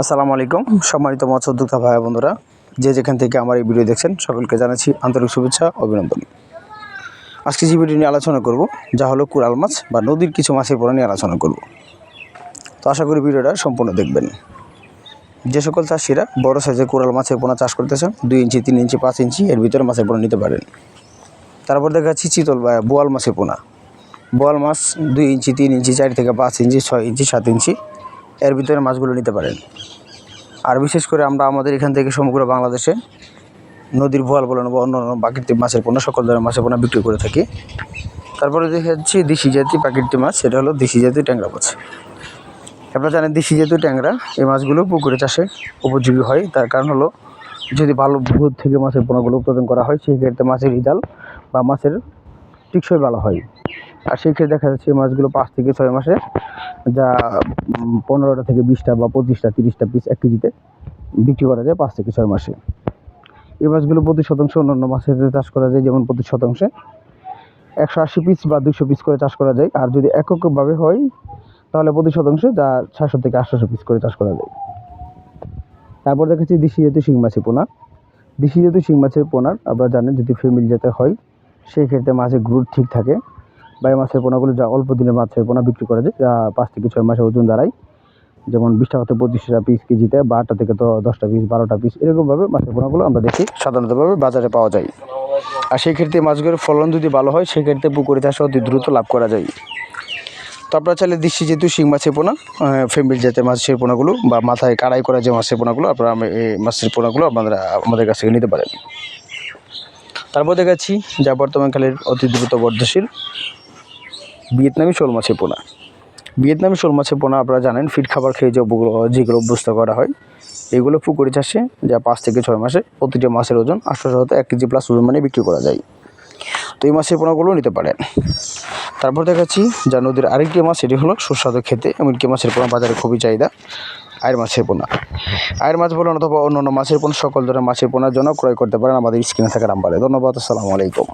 আসসালামু আলাইকুম। সম্মানিত মৎস্য উদ্যোক্তা ভাই বন্ধুরা, যে যেখান থেকে আমার এই ভিডিও দেখছেন, সকলকে জানাচ্ছি আন্তরিক শুভেচ্ছা, অভিনন্দন। আজকে যে ভিডিও নিয়ে আলোচনা করব, যা হলো কুড়াল মাছ বা নদীর কিছু মাছের পরে নিয়ে আলোচনা করব। তো আশা করি ভিডিওটা সম্পূর্ণ দেখবেন। যে সকল চাষিরা বড় সাইজের কুড়াল মাছের পোনা চাষ করতেছেন, দুই ইঞ্চি, তিন ইঞ্চি, পাঁচ ইঞ্চি, এর ভিতরে মাছের পোনা নিতে পারেন। তারপর দেখা যাচ্ছে চিতল বা বোয়াল মাছের পোনা। বোয়াল মাছ দুই ইঞ্চি, তিন ইঞ্চি, চার থেকে পাঁচ ইঞ্চি, ছয় ইঞ্চি, সাত ইঞ্চি এর ভিতরে মাছগুলো নিতে পারেন। আর বিশেষ করে আমরা আমাদের এখান থেকে সমগ্র বাংলাদেশে নদীর ভোয়াল বলেন বা অন্য অন্য প্রাকৃতিক মাছের পোনা সকল ধরনের মাছের পোনা বিক্রি করে থাকি। তারপরে দেখে যাচ্ছি দেশি জাতীয় প্রাকৃতিক মাছ, সেটা হলো দেশি জাতীয় ট্যাংরা মাছ। আপনারা জানেন দেশি জাতীয় ট্যাংরা, এই মাছগুলো পুকুরে চাষে উপযোগী হয়। তার কারণ হলো, যদি ভালো ভূত থেকে মাছের পোনাগুলো উৎপাদন করা হয়, সেই ক্ষেত্রে মাছের রিজাল বা মাছের টিকসই ভালো হয়। আর সেই ক্ষেত্রে দেখা যাচ্ছে মাছগুলো পাঁচ থেকে ছয় মাসে যা পনেরোটা থেকে বিশটা বা পঁচিশটা, তিরিশটা পিস এক কেজিতে বিক্রি করা যায় পাঁচ থেকে ছয় মাসে। এই মাছগুলো প্রতি শতাংশ অন্যান্য মাছের চাষ করা যায়, যেমন প্রতি শতাংশে একশো আশি পিস বা দুশো পিস করে চাষ করা যায়। আর যদি এককভাবে হয়, তাহলে প্রতি শতাংশে যা ছয়শো থেকে আটশোশো পিস করে চাষ করা যায়। তারপর দেখেছি দেশি জাতীয় শিং মাছের পোনা। দেশি জাতীয় শিং মাছের পোনার, আপনারা জানেন যদি ফ্যামিলি যাতে হয়, সেই ক্ষেত্রে মাছের গ্রোথ ঠিক থাকে। বা মাছের পোনাগুলো যা অল্প দিনের মাছের পোনা বিক্রি করা যায় যা পাঁচ থেকে ছয় মাসে ওজন দাঁড়ায়। যেমন বিশ টাকা থেকে পঁচিশটা পিস কেজিতে বারোটা থেকে তো দশটা পিস বারোটা পিস এরকমভাবে মাছের পোনাগুলো আমরা দেখি। সাধারণতভাবে বাজারে পাওয়া যায়। আর সেই ক্ষেত্রে মাছগুলোর ফলন যদি ভালো হয়, সেই ক্ষেত্রে পুকুরে চাষে অতি দ্রুত লাভ করা যায়। তো আপনারা চাইলে দেশি যেহেতু শিং মাছের পোনা ফেমিল জাতের মাছের পোনাগুলো বা মাথায় কাড়াই করা যে মাছের পোনাগুলো, আপনারা এই মাছের পোনাগুলো আপনারা আমাদের কাছ থেকে নিতে পারেন। তারপর দেখাচ্ছি যা বর্তমানকালের অতি দ্রুত বর্ধশীল ভিয়েতনামি শোল মাছের পোনা। ভিয়েতনামি শোল মাছের পোনা আপনারা জানেন, ফিট খাবার খেয়ে যে যেগুলো অভ্যস্ত করা হয়, এগুলো পুকুরে চাষে যা পাঁচ থেকে ছয় মাসে প্রতিটা মাছের ওজন আটশো শত এক কেজি প্লাস ওজন মানে বিক্রি করা যায়। তো এই মাছের পোনাগুলো নিতে পারেন। তারপর দেখাচ্ছি যা নদীর আরেকটি মাছ, সেটি হলো সুস্বাদু খেতে। এমনকি মাছের পোনা বাজারে খুবই চাহিদা, আয়ের মাছের পোনা। আয়ের মাছ বলুন অথবা অন্য অন্য মাছের পোনা, সকল ধরনের মাছের পোনার জন্য ক্রয় করতে পারেন আমাদের স্ক্রিনে থাকা নাম্বারে। ধন্যবাদ, আসসালামু আলাইকুম।